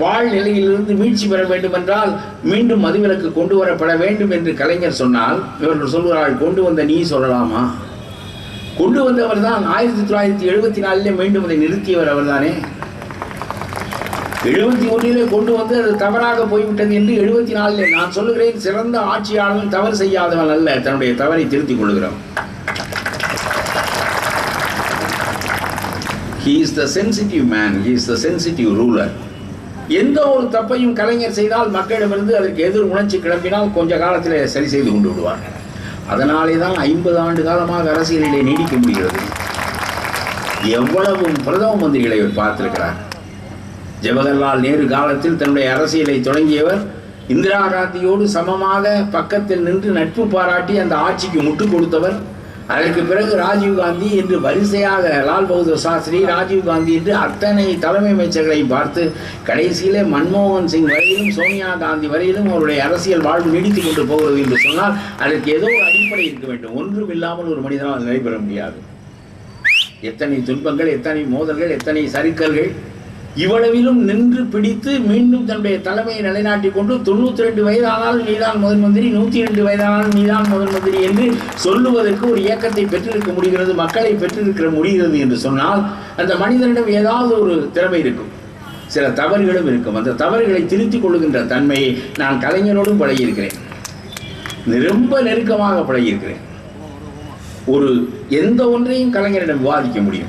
பால் நிலையிலிருந்து மீட்சி பெற வேண்டும் என்றால் மீண்டும் மதுவிலக்கு கொண்டு வரப்பட வேண்டும் என்று கலைஞர் சொன்னால் இவர்கள் சொல்கிறார்கள் கொண்டு வந்த நீ சொல்லலாமா? கொண்டு வந்தவர் தான் ஆயிரத்தி தொள்ளாயிரத்தி எழுபத்தி நாலிலே மீண்டும் அதை நிறுத்தியவர் அவர்தானே? எழுபத்தி ஒன்றிலே கொண்டு வந்து அது தவறாக போய்விட்டது என்று எழுபத்தி நாலிலே நான் சொல்லுகிறேன் சிறந்த ஆட்சியாளன் தவறு செய்யாதவன் அல்ல தன்னுடைய தவறை திருத்திக் கொள்கிறவன் he is the sensitive man he is the sensitive ruler. எந்த ஒரு தப்பையும் கலைஞர் செய்தால் மக்களிடமிருந்து அதற்கு எதிர் உணர்ச்சி கிளம்பினால் கொஞ்ச காலத்தில் சரி செய்து கொண்டு விடுவாங்க. அதனாலே தான் ஐம்பது ஆண்டு காலமாக அரசியலிலே நீடிக்க முடிகிறது. எவ்வளவு பிரதம மந்திரிகளை இவர் பார்த்திருக்கிறார். ஜவஹர்லால் நேரு காலத்தில் தன்னுடைய அரசியலை தொடங்கியவர் இந்திரா காந்தியோடு சமமாக பக்கத்தில் நின்று நட்பு பாராட்டி அந்த ஆட்சிக்கு முட்டு கொடுத்தவர் அதற்கு பிறகு ராஜீவ் காந்தி என்று வரிசையாக லால் பகதூர் சாஸ்திரி ராஜீவ் காந்தி என்று அத்தனை தலைமை அமைச்சர்களை பார்த்து கடைசியிலே மன்மோகன் சிங் வரையிலும் சோனியா காந்தி வரையிலும் அவருடைய அரசியல் வாழ்வு நீடித்துக் கொண்டு போகிறது என்று சொன்னால் அதற்கு ஏதோ ஒரு அடிப்படை இருக்க வேண்டும். ஒன்றும் இல்லாமல் ஒரு மனிதனால் நடைபெற முடியாது. எத்தனை துன்பங்கள் எத்தனை மோதல்கள் எத்தனை சறுக்கல்கள் இவ்வளவிலும் நின்று பிடித்து மீண்டும் தன்னுடைய தலைமையை நிலைநாட்டிக் கொண்டு தொண்ணூத்தி ரெண்டு வயதானாலும் நீதான் முதன் மந்திரி நூத்தி ரெண்டு வயதானாலும் நீதான் முதன் மந்திரி என்று சொல்லுவதற்கு ஒரு இயக்கத்தை பெற்றிருக்க முடிகிறது மக்களை பெற்றிருக்க முடிகிறது என்று சொன்னால் அந்த மனிதனிடம் ஏதாவது ஒரு திறமை இருக்கும். சில தவறுகளும் இருக்கும். அந்த தவறுகளை திருத்திக் கொள்ளுகின்ற தன்மையை நான் கலைஞரோடும் பழகியிருக்கிறேன். ரொம்ப நெருக்கமாக பழகியிருக்கிறேன். ஒரு எந்த ஒன்றையும் கலைஞரிடம் விவாதிக்க முடியும்.